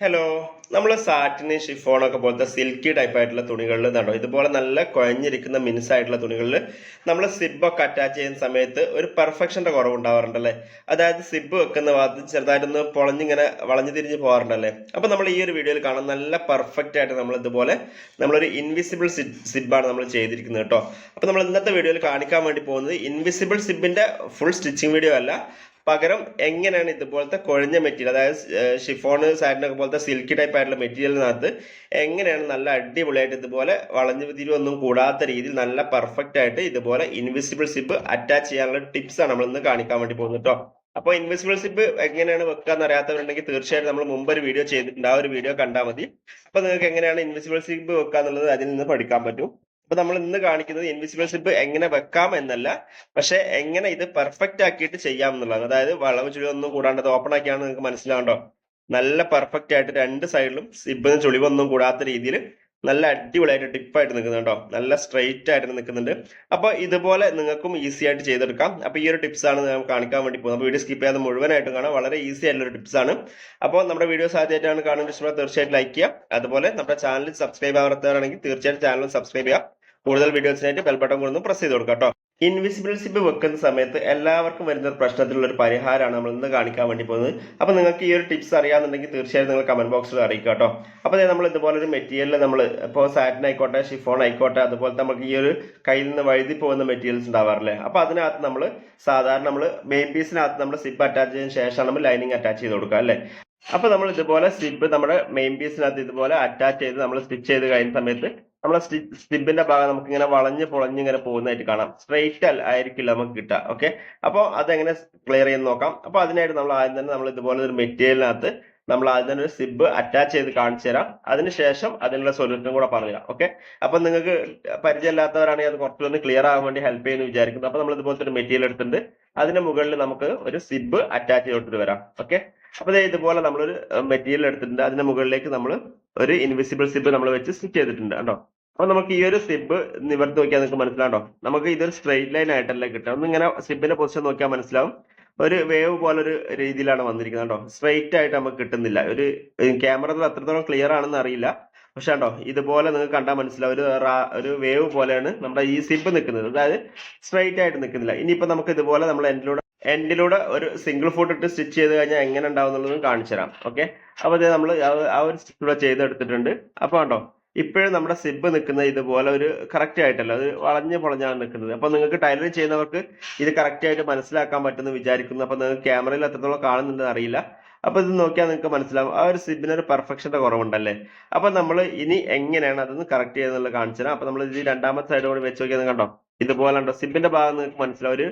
Hello നമ്മൾ സാറ്റിന് ഷിഫോണൊക്കെ പോലത്തെ silky type ആയിട്ടുള്ള തുണികളിൽ കണ്ടോ ഇതുപോലെ നല്ല കുഴഞ്ഞിരിക്കുന്ന മിനുസ് ആയിട്ടുള്ള തുണികളിൽ നമ്മൾ സിബൊക്കെ അറ്റാച്ച് ചെയ്യുന്ന സമയത്ത് ഒരു പെർഫെക്ഷന്റെ കുറവ് ഉണ്ടാവാറുണ്ടല്ലേ അതായത് സിബ് വെക്കുന്ന ഭാഗത്ത് ചെറുതായിട്ടൊന്ന് പൊളഞ്ഞിങ്ങനെ വളഞ്ഞു തിരിഞ്ഞ് പോകാറുണ്ടല്ലേ? അപ്പോൾ നമ്മൾ ഈ ഒരു വീഡിയോയിൽ കാണാം നല്ല പെർഫെക്റ്റ് ആയിട്ട് നമ്മൾ ഇതുപോലെ നമ്മളൊരു ഇൻവിസിബിൾ സിബാണ് നമ്മൾ ചെയ്തിരിക്കുന്നത് കേട്ടോ. അപ്പോൾ നമ്മൾ ഇന്നത്തെ വീഡിയോയിൽ കാണിക്കാൻ വേണ്ടി പോകുന്നത് ഇൻവിസിബിൾ സിബിന്റെ ഫുൾ സ്റ്റിച്ചിങ് വീഡിയോ അല്ല. പകരം എങ്ങനെയാണ് ഇതുപോലത്തെ കുഴഞ്ഞ മെറ്റീരിയൽ അതായത് ഷിഫോണ് സാറ്റിനൊക്കെ പോലത്തെ സിൽക്കി ടൈപ്പ് ആയിട്ടുള്ള മെറ്റീരിയലിനകത്ത് എങ്ങനെയാണ് നല്ല അടിപൊളിയായിട്ട് ഇതുപോലെ വളഞ്ഞു തിരിവൊന്നും കൂടാത്ത രീതിയിൽ നല്ല പെർഫെക്റ്റ് ആയിട്ട് ഇതുപോലെ ഇൻവിസിബിൾ സിബ് അറ്റാച്ച് ചെയ്യാനുള്ള ടിപ്സ് ആണ് നമ്മൾ ഇന്ന് കാണിക്കാൻ വേണ്ടി പോകുന്നത് കേട്ടോ അപ്പോൾ ഇൻവിസിബിൾ സിബ് എങ്ങനെയാണ് വെക്കുക എന്ന് അറിയാത്തവരുണ്ടെങ്കിൽ തീർച്ചയായിട്ടും നമ്മൾ മുമ്പ് ഒരു വീഡിയോ ചെയ്തിട്ടുണ്ട്. ആ ഒരു വീഡിയോ കണ്ടാൽ മതി. അപ്പോൾ നിങ്ങൾക്ക് എങ്ങനെയാണ് ഇൻവിസിബിൾ സിബ് വെക്കുക എന്നുള്ളത് അതിൽ നിന്ന് പഠിക്കാൻ പറ്റും. അപ്പൊ നമ്മൾ ഇന്ന് കാണിക്കുന്നത് ഇൻവിസിബിൾ സിബ് എങ്ങനെ വെക്കാം എന്നല്ല. പക്ഷെ എങ്ങനെ ഇത് പെർഫെക്റ്റ് ആക്കിയിട്ട് ചെയ്യാം എന്നുള്ളതാണ്. അതായത് വളവ് ചുളിവൊന്നും കൂടാണ്ട് അത് ഓപ്പൺ ആക്കിയാണ് നിങ്ങൾക്ക് മനസ്സിലാവണ്ടോ? നല്ല പെർഫെക്റ്റ് ആയിട്ട് രണ്ട് സൈഡിലും സിബിന് ചുളിവൊന്നും കൂടാത്ത രീതിയിൽ നല്ല അടിപൊളിയായിട്ട് ടിപ്പായിട്ട് നിൽക്കുന്നുണ്ടോ നല്ല സ്ട്രെയിറ്റ് ആയിട്ട് നിൽക്കുന്നുണ്ട്. അപ്പോൾ ഇതുപോലെ നിങ്ങൾക്കും ഈസി ആയിട്ട് ചെയ്തെടുക്കാം. അപ്പോൾ ഈ ഒരു ടിപ്സ് ആണ് ഞാൻ കാണിക്കാൻ വേണ്ടി പോകുന്നത്. വീഡിയോ സ്കിപ്പ് ചെയ്യാതെ മുഴുവനായിട്ടും കാണാം. വളരെ ഈസി ആയിട്ടുള്ള ടിപ്സ് ആണ്. അപ്പോൾ നമ്മുടെ വീഡിയോസ് ആദ്യമായിട്ടാണ് കാണുന്നത്. തീർച്ചയായിട്ടും ലൈക്ക് ചെയ്യുക. അതുപോലെ നമ്മുടെ ചാനൽ സബ്സ്ക്രൈബ് ആവാത്തവരാണെങ്കിൽ തീർച്ചയായിട്ടും ചാനൽ സബ്സ്ക്രൈബ് ചെയ്യുക. കൂടുതൽ വീഡിയോസിനായിട്ട് ബെൽ ബട്ടൺ കൊണ്ടൊന്ന് പ്രസ് ചെയ്ത് കൊടുക്കാം കേട്ടോ ഇൻവിസിബിൾ സിബ് വെക്കുന്ന സമയത്ത് എല്ലാവർക്കും വരുന്ന പ്രശ്നത്തിലുള്ള ഒരു പരിഹാരമാണ് നമ്മൾ ഇന്ന് കാണിക്കാൻ വേണ്ടി പോകുന്നത്. അപ്പോൾ നിങ്ങൾക്ക് ഈ ഒരു ടിപ്സ് അറിയാമെന്നുണ്ടെങ്കിൽ തീർച്ചയായും നിങ്ങൾ കമന്റ് ബോക്സിൽ അറിയിക്കുക കേട്ടോ അപ്പോൾ നമ്മൾ ഇതുപോലെ ഒരു മെറ്റീരിയൽ നമ്മൾ ഇപ്പോൾ സാറ്റിൻ ആയിക്കോട്ടെ ഷിഫോൺ ആയിക്കോട്ടെ അതുപോലെ നമുക്ക് ഈ ഒരു കയ്യിൽ നിന്ന് വഴുതി പോകുന്ന മെറ്റീരിയൽസ് ഉണ്ടാവാറില്ലേ? അപ്പോൾ അതിനകത്ത് നമ്മൾ സാധാരണ നമ്മൾ മെയിൻ പീസിനകത്ത് നമ്മൾ സിബ് അറ്റാച്ച് ചെയ്തതിന് ശേഷമാണ് നമ്മൾ ലൈനിങ് അറ്റാച്ച് ചെയ്ത് കൊടുക്കുക അല്ലേ? അപ്പൊ നമ്മൾ ഇതുപോലെ സിബ് നമ്മുടെ മെയിൻ പീസിനകത്ത് ഇതുപോലെ അറ്റാച്ച് ചെയ്ത് നമ്മൾ സ്റ്റിച്ച് ചെയ്ത് കഴിയുന്ന സമയത്ത് നമ്മളെ സ്റ്റിബിന്റെ ഭാഗം നമുക്ക് ഇങ്ങനെ വളഞ്ഞ് പൊളഞ്ഞ് ഇങ്ങനെ പോകുന്നതായിട്ട് കാണാം. സ്ട്രെയിറ്റ് ആയിരിക്കില്ല നമുക്ക് കിട്ടുക ഓക്കെ അപ്പോൾ അതെങ്ങനെ ക്ലിയർ ചെയ്യുന്ന നോക്കാം. അപ്പോൾ അതിനായിട്ട് നമ്മൾ ആദ്യം തന്നെ നമ്മൾ ഇതുപോലെ ഒരു മെറ്റീരിയലിനകത്ത് നമ്മൾ ആദ്യം തന്നെ ഒരു സിബ് അറ്റാച്ച് ചെയ്ത് കാണിച്ചു തരാം. അതിനുശേഷം അതിനുള്ള സൊല്യൂഷനും കൂടെ പറഞ്ഞുതരാം ഓക്കെ അപ്പൊ നിങ്ങൾക്ക് പരിചയമില്ലാത്തവരാണെങ്കിൽ അത് കുറച്ചൊന്ന് ക്ലിയർ ആകാൻ വേണ്ടി ഹെൽപ്പ് ചെയ്യുന്നു വിചാരിക്കുന്നു. അപ്പൊ നമ്മൾ ഇതുപോലത്തെ ഒരു മെറ്റീരിയൽ എടുത്തിട്ടുണ്ട്. അതിന് മുകളിൽ നമുക്ക് ഒരു സിബ് അറ്റാച്ച് ചെയ്തിട്ട് വരാം ഓക്കെ അപ്പൊ ഇതുപോലെ നമ്മളൊരു മെറ്റീരിയൽ എടുത്തിട്ടുണ്ട്. അതിന്റെ മുകളിലേക്ക് നമ്മൾ ഒരു ഇൻവിസിബിൾ സിബ് നമ്മൾ വെച്ച് സ്റ്റിച്ച് ചെയ്തിട്ടുണ്ട് കേട്ടോ അപ്പൊ നമുക്ക് ഈ ഒരു സിബ് നിവർത്തി നോക്കിയാൽ നിങ്ങൾക്ക് മനസ്സിലാണ്ടോ നമുക്ക് ഇതൊരു സ്ട്രെയിറ്റ് ലൈൻ ആയിട്ടല്ല കിട്ടുക. ഒന്ന് ഇങ്ങനെ സിബിന്റെ പൊസിഷൻ നോക്കിയാൽ മനസ്സിലാവും. ഒരു വേവ് പോലെ ഒരു രീതിയിലാണ് വന്നിരിക്കുന്നത് കേട്ടോ സ്ട്രെയിറ്റ് ആയിട്ട് നമുക്ക് കിട്ടുന്നില്ല. ഒരു ക്യാമറയിൽ അത്രത്തോളം ക്ലിയർ ആണെന്ന് അറിയില്ല. പക്ഷെ കണ്ടോ ഇതുപോലെ നിങ്ങൾക്ക് കണ്ടാൽ മനസ്സിലാവും. ഒരു ഒരു വേവ് പോലെയാണ് നമ്മുടെ ഈ സിബ് നിൽക്കുന്നത്. അതായത് സ്ട്രെയിറ്റ് ആയിട്ട് നിൽക്കുന്നില്ല. ഇനിയിപ്പോൾ നമുക്ക് ഇതുപോലെ നമ്മൾ എൻഡിലൂടെ എൻഡിലൂടെ ഒരു സിംഗിൾ ഫോട്ടോ ഇട്ട് സ്റ്റിച്ച് ചെയ്ത് കഴിഞ്ഞാൽ എങ്ങനെ ഉണ്ടാവും കാണിച്ചു തരാം. ഓക്കെ അപ്പോൾ നമ്മൾ ആ ഒരു സ്റ്റിച്ച് ഇവിടെ ചെയ്തെടുത്തിട്ടുണ്ട്. അപ്പോൾ കണ്ടോ ഇപ്പോഴും നമ്മുടെ സിബ് നിൽക്കുന്ന ഇതുപോലെ ഒരു കറക്റ്റ് ആയിട്ടല്ല. അത് വളഞ്ഞ് പൊളഞ്ഞാണ് നിൽക്കുന്നത്. അപ്പൊ നിങ്ങൾക്ക് ടൈലറിങ് ചെയ്യുന്നവർക്ക് ഇത് കറക്റ്റ് ആയിട്ട് മനസ്സിലാക്കാൻ പറ്റുമെന്ന് വിചാരിക്കുന്നു. അപ്പൊ നിങ്ങൾക്ക് ക്യാമറയിൽ എത്രത്തോളം കാണുന്നുണ്ടെന്ന് അറിയില്ല. അപ്പൊ ഇത് നോക്കിയാൽ നിങ്ങൾക്ക് മനസ്സിലാവും. ആ ഒരു സിബിന് ഒരു പെർഫെക്ഷന്റെ കുറവുണ്ടല്ലേ? അപ്പൊ നമ്മൾ ഇനി എങ്ങനെയാണ് അതൊന്ന് കറക്റ്റ് ചെയ്യുന്നത് കാണിച്ചു തരാം. അപ്പൊ നമ്മൾ ഇത് രണ്ടാമത്തെ സൈഡ് കൂടി വെച്ച് നോക്കിയാൽ കണ്ടോ? ഇതുപോലെ ഉണ്ടോ സിബിന്റെ ഭാഗം നിങ്ങൾക്ക് മനസ്സിലാവും. ഒരു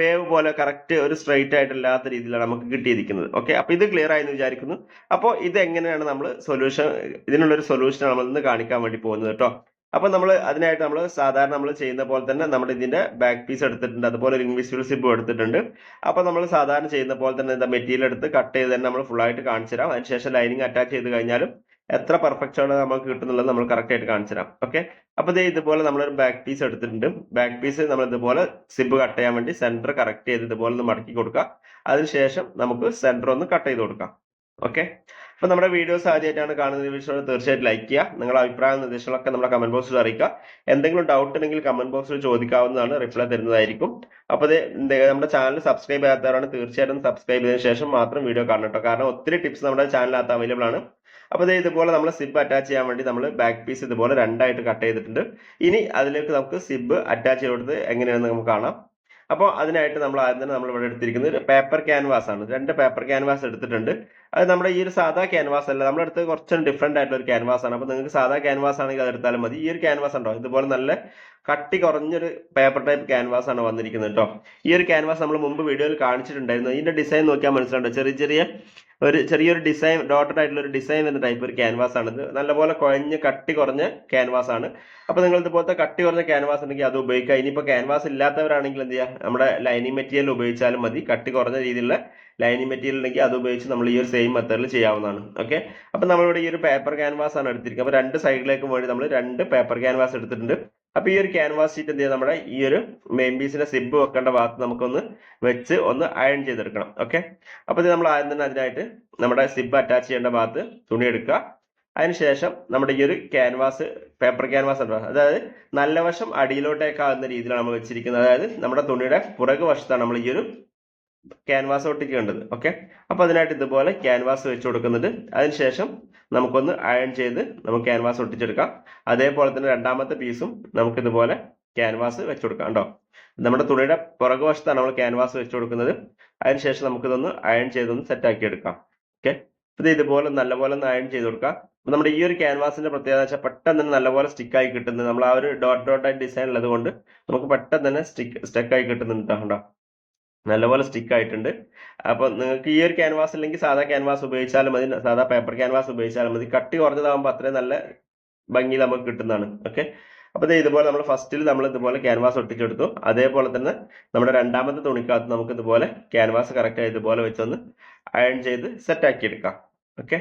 വേവ് പോലെ കറക്റ്റ് ഒരു സ്ട്രെയിറ്റ് ആയിട്ടില്ലാത്ത രീതിയിലാണ് നമുക്ക് കിട്ടിയിരിക്കുന്നത്. ഓക്കെ അപ്പൊ ഇത് ക്ലിയർ ആയെന്ന് വിചാരിക്കുന്നു. അപ്പോൾ ഇത് എങ്ങനെയാണ് നമ്മൾ സൊല്യൂഷൻ ഇതിനുള്ളൊരു സൊല്യൂഷൻ നമ്മൾ ഇന്ന് കാണിക്കാൻ വേണ്ടി പോകുന്നത് കേട്ടോ അപ്പൊ നമ്മൾ അതിനായിട്ട് നമ്മൾ സാധാരണ നമ്മൾ ചെയ്യുന്ന പോലെ തന്നെ നമ്മൾ ഇതിന്റെ ബാക്ക് പീസ് എടുത്തിട്ടുണ്ട്. അതുപോലെ ഒരു ഇൻവിസിബിൾ സിബും എടുത്തിട്ടുണ്ട്. അപ്പൊ നമ്മൾ സാധാരണ ചെയ്യുന്ന പോലെ തന്നെ എന്താ മെറ്റീരിയൽ എടുത്ത് കട്ട് ചെയ്ത് തന്നെ നമ്മൾ ഫുൾ ആയിട്ട് കാണിച്ചു തരാം അതിനുശേഷം ലൈനിങ് അറ്റാച്ച് ചെയ്ത് കഴിഞ്ഞാലും എത്ര പെർഫെക്റ്റ് ആണ് നമുക്ക് കിട്ടുന്നുള്ളത് നമ്മൾ കറക്റ്റ് ആയിട്ട് കാണിച്ചു തരാം. ഓക്കെ അപ്പൊ ദേ ഇതുപോലെ നമ്മളൊരു ബാക്ക് പീസ് എടുത്തിട്ടുണ്ട്. ബാക്ക് പീസ് നമ്മൾ ഇതുപോലെ സിബ് കട്ട് ചെയ്യാൻ വേണ്ടി സെന്റർ കറക്റ്റ് ചെയ്ത് ഇതുപോലെ ഒന്ന് മടക്കി കൊടുക്കുക. അതിനുശേഷം നമുക്ക് സെന്റർ ഒന്ന് കട്ട് ചെയ്ത് കൊടുക്കാം. ഓക്കെ അപ്പൊ നമ്മുടെ വീഡിയോസ് ആദ്യമായിട്ടാണ് കാണുന്നത് വിഷയം തീർച്ചയായിട്ടും ലൈക്ക് ചെയ്യുക. നിങ്ങളുടെ അഭിപ്രായ നിർദ്ദേശങ്ങളൊക്കെ നമ്മുടെ കമന്റ് ബോക്സിൽ അറിയിക്കുക. എന്തെങ്കിലും ഡൗട്ട് ഉണ്ടെങ്കിൽ കമന്റ് ബോക്സിൽ ചോദിക്കാവുന്നതാണ് റിപ്ലൈ തരുന്നതായിരിക്കും. അപ്പോൾ ഇത് നമ്മുടെ ചാനൽ സബ്സ്ക്രൈബ് ചെയ്യാത്തവരാണ് തീർച്ചയായിട്ടും സബ്സ്ക്രൈബ് ചെയ്തതിനു ശേഷം മാത്രം വീഡിയോ കാണണം കാരണം ഒത്തിരി ടിപ്സ് നമ്മുടെ ചാനലിനകത്ത് അവൈലബിൾ ആണ്. അപ്പോൾ ദേ ഇതുപോലെ നമ്മൾ സിബ് അറ്റാച്ച് ചെയ്യാൻ വേണ്ടി നമ്മൾ ബാക്ക് പീസ് ഇതുപോലെ രണ്ടായിട്ട് കട്ട് ചെയ്തിട്ടുണ്ട്. ഇനി അതിലേക്ക് നമുക്ക് സിബ് അറ്റാച്ച് ചെയ്ത് കൊടുത്ത് എങ്ങനെയാണെന്ന് നമുക്ക് കാണാം. അപ്പോൾ അതിനായിട്ട് നമ്മൾ ആദ്യം തന്നെ നമ്മൾ ഇവിടെ എടുത്തിരിക്കുന്നത് പേപ്പർ ക്യാൻവാസ് ആണ്. രണ്ട് പേപ്പർ ക്യാൻവാസ് എടുത്തിട്ടുണ്ട്. അത് നമ്മുടെ ഈ ഒരു സാധാ ക്യാൻവാസ് അല്ല. നമ്മുടെ അടുത്ത് കുറച്ചും ഡിഫറെന്റ് ആയിട്ടുള്ള ഒരു ക്യാൻവാസ് ആണ്. അപ്പോൾ നിങ്ങൾക്ക് സാധാ ക്യാൻവാസ് ആണെങ്കിൽ അത് എടുത്താലും മതി. ഈ ഒരു ക്യാൻവാസ് ഉണ്ടോ? ഇതുപോലെ നല്ല കട്ടി കുറഞ്ഞൊരു പേപ്പർ ടൈപ്പ് ക്യാൻവാസ് ആണ് വന്നിരിക്കുന്നത് കേട്ടോ ഈ ഒരു ക്യാൻവാസ് നമ്മൾ മുമ്പ് വീഡിയോയിൽ കാണിച്ചിട്ടുണ്ടായിരുന്നു. ഇതിന്റെ ഡിസൈൻ നോക്കിയാൽ മനസ്സിലുണ്ടോ ചെറിയ ചെറിയ ഒരു ചെറിയൊരു ഡിസൈൻ ഡോട്ടഡ് ആയിട്ടുള്ള ഒരു ഡിസൈൻ എന്ന ടൈപ്പ് ഒരു ക്യാൻവാസ് ആണ് ഇത് നല്ലപോലെ കുഴഞ്ഞ് കട്ടി കുറഞ്ഞ ക്യാൻവാസ് ആണ്. അപ്പൊ നിങ്ങൾ ഇതുപോലത്തെ കട്ടി കുറഞ്ഞ ക്യാൻവാസ് ഉണ്ടെങ്കിൽ അത് ഉപയോഗിക്കുക. ഇനിയിപ്പോൾ ക്യാൻവാസ് ഇല്ലാത്തവരാണെങ്കിൽ എന്ത് ചെയ്യുക? നമ്മുടെ ലൈനിങ് മെറ്റീരിയൽ ഉപയോഗിച്ചാലും മതി. കട്ടി കുറഞ്ഞ രീതിയിലുള്ള ലൈനിങ് മെറ്റീരിയൽ ഉണ്ടെങ്കിൽ അത് ഉപയോഗിച്ച് നമ്മൾ ഈ ഒരു സെയിം മെത്തേഡിൽ ചെയ്യാവുന്നതാണ്. ഓക്കെ അപ്പൊ നമ്മളിവിടെ ഈ ഒരു പേപ്പർ ക്യാൻവാസ് ആണ് എടുത്തിരിക്കുന്നത്. അപ്പൊ രണ്ട് സൈഡിലേക്കും വേണ്ടി നമ്മൾ രണ്ട് പേപ്പർ ക്യാൻവാസ് എടുത്തിട്ടുണ്ട്. അപ്പൊ ഈ ഒരു ക്യാൻവാസ് ഷീറ്റ് എന്ത് ചെയ്യാം? നമ്മുടെ ഈ ഒരു മെയിൻ പീസിന്റെ സിബ് വെക്കേണ്ട ഭാഗത്ത് നമുക്കൊന്ന് വെച്ച് ഒന്ന് അയൺ ചെയ്തെടുക്കണം. ഓക്കെ അപ്പൊ ഇത് നമ്മൾ ആദ്യം തന്നെ അതിനായിട്ട് നമ്മുടെ സിബ് അറ്റാച്ച് ചെയ്യേണ്ട ഭാഗത്ത് തുണി എടുക്കുക. അതിനുശേഷം നമ്മുടെ ഈ ഒരു ക്യാൻവാസ് പേപ്പർ ക്യാൻവാസ് ഉണ്ടോ അതായത് നല്ല വശം അടിയിലോട്ടേക്കാവുന്ന രീതിയിലാണ് നമ്മൾ വെച്ചിരിക്കുന്നത്. അതായത് നമ്മുടെ തുണിയുടെ പുറകു വശത്താണ് നമ്മൾ ഈ ഒരു ക്യാൻവാസ് ഒട്ടിക്കേണ്ടത്. ഓക്കെ അപ്പൊ അതിനായിട്ട് ഇതുപോലെ ക്യാൻവാസ് വെച്ച് കൊടുക്കുന്നുണ്ട്. അതിനുശേഷം നമുക്കൊന്ന് അയൺ ചെയ്ത് നമുക്ക് ക്യാൻവാസ് ഒട്ടിച്ചെടുക്കാം. അതേപോലെ തന്നെ രണ്ടാമത്തെ പീസും നമുക്ക് ഇതുപോലെ ക്യാൻവാസ് വെച്ച് കൊടുക്കാം കേട്ടോ നമ്മുടെ തുണിയുടെ പുറകു വശത്താണ് നമ്മൾ ക്യാൻവാസ് വെച്ച് കൊടുക്കുന്നത്. അതിനുശേഷം നമുക്കിതൊന്ന് അയൺ ചെയ്തൊന്ന് സെറ്റ് ആക്കി എടുക്കാം. ഓക്കെ ഇത് ഇതുപോലെ നല്ലപോലെ ഒന്ന് അയൺ ചെയ്ത് കൊടുക്കാം. അപ്പൊ നമ്മുടെ ഈ ഒരു ക്യാൻവാസിന്റെ പ്രത്യേകത വെച്ചാൽ പെട്ടെന്ന് തന്നെ നല്ലപോലെ സ്റ്റിക്കായി കിട്ടുന്നത്. നമ്മൾ ആ ഒരു ഡോട്ട് ഡോട്ട് ആയി ഡിസൈൻ ഉള്ളത് കൊണ്ട് നമുക്ക് പെട്ടെന്ന് തന്നെ സ്റ്റിക്ക് സ്റ്റക്ക് ആയി കിട്ടുന്നുണ്ട് കേട്ടോ നല്ലപോലെ സ്റ്റിക്ക് ആയിട്ടുണ്ട്. അപ്പോൾ നിങ്ങൾക്ക് ഈ ഒരു ക്യാൻവാസ് അല്ലെങ്കിൽ സാധാ ക്യാൻവാസ് ഉപയോഗിച്ചാലും മതി. സാധാ പേപ്പർ ക്യാൻവാസ് ഉപയോഗിച്ചാലും മതി. കട്ടി കുറഞ്ഞതാകുമ്പോൾ അത്രയും നല്ല ഭംഗി നമുക്ക് കിട്ടുന്നതാണ്. ഓക്കെ അപ്പോൾ ഇതുപോലെ നമ്മൾ ഫസ്റ്റിൽ നമ്മൾ ഇതുപോലെ ക്യാൻവാസ് ഒട്ടിച്ചെടുത്തു. അതേപോലെ തന്നെ നമ്മുടെ രണ്ടാമത്തെ തുണിക്കകത്ത് നമുക്ക് ഇതുപോലെ ക്യാൻവാസ് കറക്റ്റ് ഇതുപോലെ വെച്ചൊന്ന് അയൺ ചെയ്ത് സെറ്റ് ആക്കി എടുക്കാം. ഓക്കെ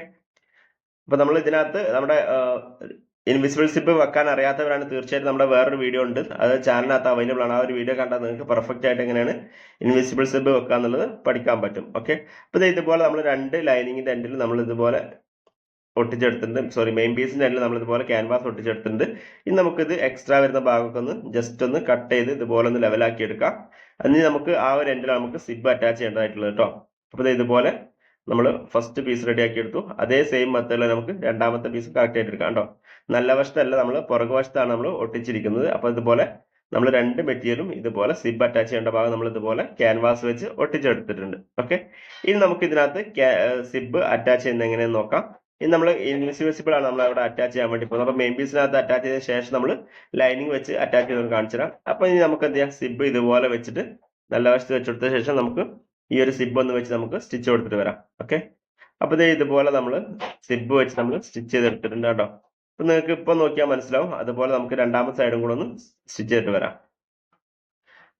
അപ്പോൾ നമ്മൾ ഇതിനകത്ത് നമ്മുടെ ഇൻവിസിബിൾ സിപ്പ് വെക്കാൻ അറിയാത്തവരാണ് തീർച്ചയായിട്ടും നമ്മുടെ വേറൊരു വീഡിയോ ഉണ്ട്. അത് ചാനലിനകത്ത് അവൈലബിൾ ആണ്. ആ ഒരു വീഡിയോ കണ്ടാൽ നിങ്ങൾക്ക് പെർഫെക്റ്റ് ആയിട്ട് എങ്ങനെയാണ് ഇൻവിസിബിൾ സിപ്പ് വെക്കുക എന്നുള്ളത് പഠിക്കാൻ പറ്റും. ഓക്കെ അപ്പോൾ ഇതുപോലെ നമ്മൾ രണ്ട് ലൈനിങ്ങിന്റെ എൻഡിൽ നമ്മൾ ഇതുപോലെ ഒട്ടിച്ചെടുത്തിട്ടുണ്ട്. സോറി മെയിൻ പീസിന്റെ എൻഡിൽ നമ്മൾ ഇതുപോലെ ക്യാൻവാസ് ഒട്ടിച്ചെടുത്തിട്ടുണ്ട്. ഇനി നമുക്കിത് എക്സ്ട്രാ വരുന്ന ഭാഗമൊക്കെ ഒന്ന് ജസ്റ്റ് ഒന്ന് കട്ട് ചെയ്ത് ഇതുപോലെ ഒന്ന് ലെവലാക്കി എടുക്കാം. അതിന് നമുക്ക് ആ ഒരു എൻഡിൽ നമുക്ക് സിബ് അറ്റാച്ച് ചെയ്യേണ്ടതായിട്ടുള്ളത് കേട്ടോ അപ്പോൾ ഇതുപോലെ നമ്മൾ ഫസ്റ്റ് പീസ് റെഡിയാക്കി എടുത്തു. അതേ സെയിം മെത്തേഡിൽ നമുക്ക് രണ്ടാമത്തെ പീസ് കറക്റ്റ് ആയിട്ട് എടുക്കാം കേട്ടോ നല്ല വശത്തല്ല നമ്മൾ പുറകു വശത്താണ് നമ്മൾ ഒട്ടിച്ചിരിക്കുന്നത്. അപ്പോൾ ഇതുപോലെ നമ്മൾ രണ്ട് മെറ്റീരിയലും ഇതുപോലെ സിബ് അറ്റാച്ച് ചെയ്യേണ്ട ഭാഗം നമ്മൾ ഇതുപോലെ ക്യാൻവാസ് വെച്ച് ഒട്ടിച്ചെടുത്തിട്ടുണ്ട്. ഓക്കെ? ഇനി നമുക്ക് ഇതിനകത്ത് സിബ് അറ്റാച്ച് ചെയ്യുന്നത് എങ്ങനെയെന്ന് നോക്കാം. ഇനി നമ്മൾ ഇൻവിസിബിൾ ആണ് നമ്മൾ അവിടെ അറ്റാച്ച് ചെയ്യാൻ വേണ്ടി പോകുന്നത്. അപ്പോൾ മെയിൻ പീസിനകത്ത് അറ്റാച്ച് ചെയ്ത ശേഷം നമ്മൾ ലൈനിങ് വെച്ച് അറ്റാച്ച് ചെയ്ത് കാണിച്ചു തരാം അപ്പോൾ ഇനി നമുക്ക് എന്ത് ചെയ്യാം? സിബ് ഇതുപോലെ വെച്ചിട്ട് നല്ല വശത്ത് വെച്ചെടുത്ത ശേഷം നമുക്ക് ഈ ഒരു സിബ് ഒന്ന് വെച്ച് നമുക്ക് സ്റ്റിച്ച് കൊടുത്തിട്ട് വരാം. ഓക്കെ? അപ്പോൾ ഇതേ ഇതുപോലെ നമ്മൾ സിബ് വെച്ച് നമ്മൾ സ്റ്റിച്ച് ചെയ്തെടുത്തിട്ടുണ്ട് കേട്ടോ. അപ്പൊ നിങ്ങൾക്ക് ഇപ്പം നോക്കിയാൽ മനസ്സിലാവും. അതുപോലെ നമുക്ക് രണ്ടാമത്തെ സൈഡും കൂടെ ഒന്ന് സ്റ്റിച്ച് ചെയ്തിട്ട് വരാം.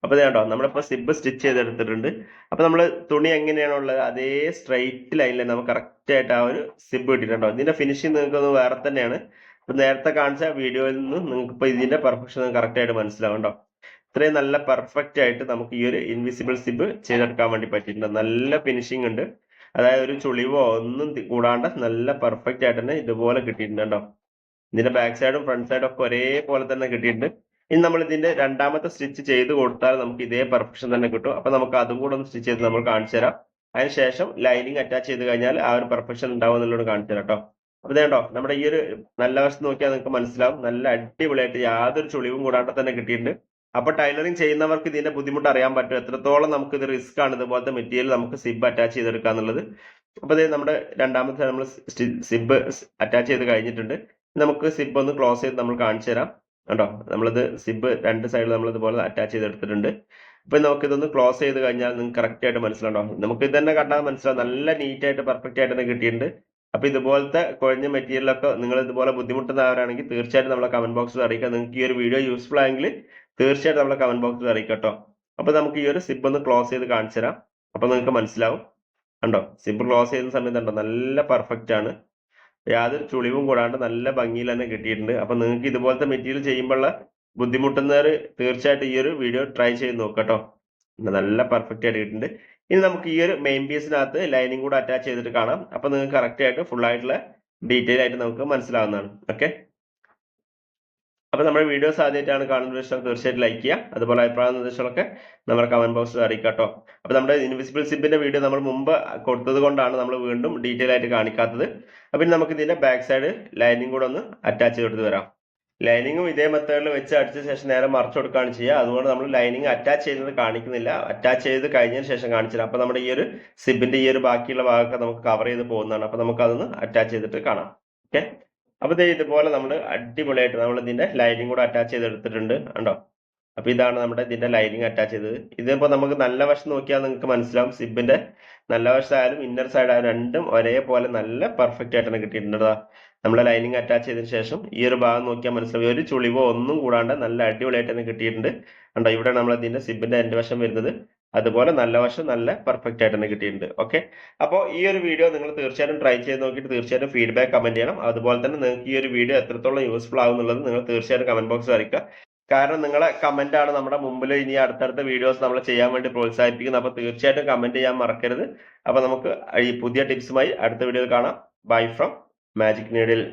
അപ്പം ഇതാണ്ടോ നമ്മളിപ്പോൾ സിബ് സ്റ്റിച്ച് ചെയ്തെടുത്തിട്ടുണ്ട്. അപ്പോൾ നമ്മൾ തുണി എങ്ങനെയാണോ ഉള്ളത് അതേ സ്ട്രൈറ്റ് ലൈനിൽ നമുക്ക് കറക്റ്റായിട്ട് ആ ഒരു സിബ് കിട്ടിയിട്ടുണ്ടോ? ഇതിന്റെ ഫിനിഷിങ് നിങ്ങൾക്ക് ഒന്ന് വേറെ തന്നെയാണ്. ഇപ്പം നേരത്തെ കാണിച്ച വീഡിയോയിൽ നിന്ന് നിങ്ങൾക്ക് ഇപ്പോൾ ഇതിന്റെ പെർഫെക്ഷൻ കറക്റ്റായിട്ട് മനസ്സിലാവും കേട്ടോ ഇത്രയും നല്ല പെർഫെക്റ്റ് ആയിട്ട് നമുക്ക് ഈ ഒരു ഇൻവിസിബിൾ സിബ് ചെയ്തെടുക്കാൻ വേണ്ടി പറ്റിയിട്ടുണ്ട്. നല്ല ഫിനിഷിങ് ഉണ്ട്. അതായത് ഒരു ചുളിവോ ഒന്നും കൂടാണ്ട് നല്ല പെർഫെക്റ്റ് ആയിട്ട് തന്നെ ഇതുപോലെ കിട്ടിയിട്ടുണ്ട് കേട്ടോ ഇതിന്റെ ബാക്ക് സൈഡും ഫ്രണ്ട് സൈഡും ഒക്കെ ഒരേപോലെ തന്നെ കിട്ടിയിട്ടുണ്ട്. ഇനി നമ്മൾ ഇതിന്റെ രണ്ടാമത്തെ സ്റ്റിച്ച് ചെയ്ത് കൊടുത്താൽ നമുക്ക് ഇതേ പെർഫെക്ഷൻ തന്നെ കിട്ടും. അപ്പൊ നമുക്ക് അതും കൂടെ ഒന്ന് സ്റ്റിച്ച് ചെയ്ത് നമ്മൾ കാണിച്ചു തരാം. അതിനുശേഷം ലൈനിങ് അറ്റാച്ച് ചെയ്ത് കഴിഞ്ഞാൽ ആ ഒരു പെർഫെക്ഷൻ ഉണ്ടാവും എന്നുള്ളത് കാണിച്ചു തരാം കേട്ടോ. അപ്പൊ ഇതേണ്ടോ നമ്മുടെ ഈ ഒരു നല്ല വശത്ത് നോക്കിയാൽ നിങ്ങൾക്ക് മനസ്സിലാവും. നല്ല അടിപൊളിയായിട്ട് യാതൊരു ചുളിവും കൂടാണ്ട് തന്നെ കിട്ടിയിട്ടുണ്ട്. അപ്പൊ ടൈലറിങ് ചെയ്യുന്നവർക്ക് ഇതിന്റെ ബുദ്ധിമുട്ട് അറിയാൻ പറ്റും. എത്രത്തോളം നമുക്ക് ഇത് റിസ്ക് ആണ് ഇതുപോലത്തെ മെറ്റീരിയൽ നമുക്ക് സിബ് അറ്റാച്ച് ചെയ്തെടുക്കുക എന്നുള്ളത് അപ്പൊ ഇത് നമ്മുടെ രണ്ടാമത്തെ നമ്മൾ സിബ് അറ്റാച്ച് ചെയ്ത് കഴിഞ്ഞിട്ടുണ്ട്. നമുക്ക് സിബ് ഒന്ന് ക്ലോസ് ചെയ്ത് നമ്മൾ കാണിച്ചു തരാം. കേട്ടോ നമ്മളിത് സിബ് രണ്ട് സൈഡിൽ നമ്മൾ ഇതുപോലെ അറ്റാച്ച് ചെയ്തെടുത്തിട്ടുണ്ട്. അപ്പൊ നമുക്ക് ഇതൊന്ന് ക്ലോസ് ചെയ്ത് കഴിഞ്ഞാൽ നിങ്ങൾക്ക് കറക്റ്റ് ആയിട്ട് മനസ്സിലാണ്ടോ നമുക്ക് ഇത് തന്നെ കണ്ടാൽ മനസ്സിലാവും. നല്ല നീറ്റ് ആയിട്ട് പെർഫെക്റ്റ് ആയിട്ട് കിട്ടിയിട്ടുണ്ട്. അപ്പൊ ഇതുപോലത്തെ കുഴഞ്ഞ മെറ്റീരിയലൊക്കെ നിങ്ങൾ ഇതുപോലെ ബുദ്ധിമുട്ടുന്നവരാണെങ്കിൽ തീർച്ചയായിട്ടും നമ്മളെ കമന്റ് ബോക്സിൽ അറിയിക്കുക നിങ്ങൾക്ക് ഈ ഒരു വീഡിയോ യൂസ്ഫുൾ ആയെങ്കിൽ തീർച്ചയായിട്ടും നമ്മളെ കമന്റ് ബോക്സിൽ അറിയിക്കുക കേട്ടോ. അപ്പൊ നമുക്ക് ഈ ഒരു സിബ് ഒന്ന് ക്ലോസ് ചെയ്ത് കാണിച്ചു തരാം. അപ്പൊ നിങ്ങൾക്ക് മനസ്സിലാവും. കണ്ടോ? സിബ് ക്ലോസ് ചെയ്യുന്ന സമയത്ത് ഉണ്ടോ നല്ല പെർഫെക്റ്റ് ആണ്. യാതൊരു ചുളിവും കൂടാണ്ട് നല്ല ഭംഗിയിൽ തന്നെ കിട്ടിയിട്ടുണ്ട്. അപ്പൊ നിങ്ങൾക്ക് ഇതുപോലത്തെ മെറ്റീരിയൽ ചെയ്യുമ്പോഴുള്ള ബുദ്ധിമുട്ടുന്നവർ തീർച്ചയായിട്ടും ഈ ഒരു വീഡിയോ ട്രൈ ചെയ്ത് നോക്കട്ടോ. കേട്ടോ നല്ല പെർഫെക്റ്റ് ആയിട്ട് കിട്ടിയിട്ടുണ്ട്. ഇനി നമുക്ക് ഈ ഒരു മെയിൻ പീസിനകത്ത് ലൈനിങ് കൂടെ അറ്റാച്ച് ചെയ്തിട്ട് കാണാം. അപ്പൊ നിങ്ങൾക്ക് കറക്റ്റ് ആയിട്ട് ഫുൾ ആയിട്ടുള്ള ഡീറ്റെയിൽ ആയിട്ട് നമുക്ക് മനസ്സിലാവുന്നതാണ്. ഓക്കെ അപ്പൊ നമ്മുടെ വീഡിയോസ് ആദ്യമായിട്ടാണ് കാണുന്നത് ഇഷ്ടം തീർച്ചയായിട്ടും ലൈക്ക് ചെയ്യുക. അതുപോലെ അഭിപ്രായ നിർദ്ദേശങ്ങളൊക്കെ നമ്മുടെ കമന്റ് ബോക്സിൽ അറിയിക്കാം അപ്പോൾ അപ്പൊ നമ്മുടെ ഇൻവിസിബിൾ സിബിന്റെ വീഡിയോ നമ്മൾ മുമ്പ് കൊടുത്തത് കൊണ്ടാണ് നമ്മൾ വീണ്ടും ഡീറ്റെയിൽ ആയിട്ട് കാണിക്കാത്തത്. അപ്പൊ നമുക്ക് ഇതിന്റെ ബാക്ക് സൈഡ് ലൈനിങ് കൂടെ ഒന്ന് അറ്റാച്ച് ചെയ്തെടുത്ത് വരാം. ലൈനിങ്ങും ഇതേ മെത്തേഡിൽ വെച്ച് അടിച്ച ശേഷം നേരെ മറച്ചു കൊടുക്കുകയാണ് ചെയ്യുക. അതുകൊണ്ട് നമ്മൾ ലൈനിങ് അറ്റാച്ച് ചെയ്യുന്നത് കാണിക്കുന്നില്ല. അറ്റാച്ച് ചെയ്ത് കഴിഞ്ഞതിന് ശേഷം കാണിച്ചില്ല. അപ്പോൾ നമ്മുടെ ഈ ഒരു സിബിന്റെ ഈ ഒരു ബാക്കിയുള്ള ഭാഗമൊക്കെ നമുക്ക് കവർ ചെയ്ത് പോകുന്നതാണ്. അപ്പോൾ നമുക്ക് അതൊന്ന് അറ്റാച്ച് ചെയ്തിട്ട് കാണാം. ഓക്കെ അപ്പൊ ദേ ഇതുപോലെ നമ്മൾ അടിപൊളിയായിട്ട് നമ്മൾ ഇതിന്റെ ലൈനിങ് കൂടെ അറ്റാച്ച് ചെയ്തെടുത്തിട്ടുണ്ട് കണ്ടോ? അപ്പോൾ ഇതാണ് നമ്മുടെ ഇതിന്റെ ലൈനിങ് അറ്റാച്ച് ചെയ്തത്. ഇതിപ്പോ നമുക്ക് നല്ല വശം നോക്കിയാൽ നിങ്ങൾക്ക് മനസ്സിലാവും. സിബിന്റെ നല്ല വശമായാലും ഇന്നർ സൈഡ് ആയാലും രണ്ടും ഒരേപോലെ നല്ല പെർഫെക്റ്റ് ആയിട്ടാണ് കിട്ടിയിട്ടുണ്ട് ദാ നമ്മളെ ലൈനിങ് അറ്റാച്ച് ചെയ്തതിന് ശേഷം ഈ ഒരു ഭാഗം നോക്കിയാൽ മനസ്സിലാവും. ഒരു ചുളിവോ ഒന്നും കൂടാണ്ട് നല്ല അടിപൊളിയായിട്ട് തന്നെ കിട്ടിയിട്ടുണ്ട്. കണ്ടോ? ഇവിടെ നമ്മൾ ഇതിന്റെ സിബിന്റെ എന്റെ വശം വരുന്നത്. അതുപോലെ നല്ല വശം നല്ല പെർഫെക്റ്റ് ആയിട്ട് തന്നെ കിട്ടിയിട്ടുണ്ട്. ഓക്കെ അപ്പോൾ ഈ ഒരു വീഡിയോ നിങ്ങൾ തീർച്ചയായിട്ടും ട്രൈ ചെയ്ത് നോക്കിയിട്ട് തീർച്ചയായിട്ടും ഫീഡ്ബാക്ക് കമന്റ് ചെയ്യണം. അതുപോലെ തന്നെ നിങ്ങൾക്ക് ഈ ഒരു വീഡിയോ എത്രത്തോളം യൂസ്ഫുൾ ആകുന്നുള്ളത് നിങ്ങൾ തീർച്ചയായിട്ടും കമന്റ് ബോക്സിൽ അറിയിക്കുക കാരണം നിങ്ങളെ കമന്റ് ആണ് നമ്മുടെ മുമ്പിൽ ഇനി അടുത്തടുത്ത വീഡിയോസ് നമ്മൾ ചെയ്യാൻ വേണ്ടി പ്രോത്സാഹിപ്പിക്കുന്നത്. അപ്പോൾ തീർച്ചയായിട്ടും കമന്റ് ചെയ്യാൻ മറക്കരുത്. അപ്പോൾ നമുക്ക് ഈ പുതിയ ടിപ്സുമായി അടുത്ത വീഡിയോയിൽ കാണാം. Bye from magic needle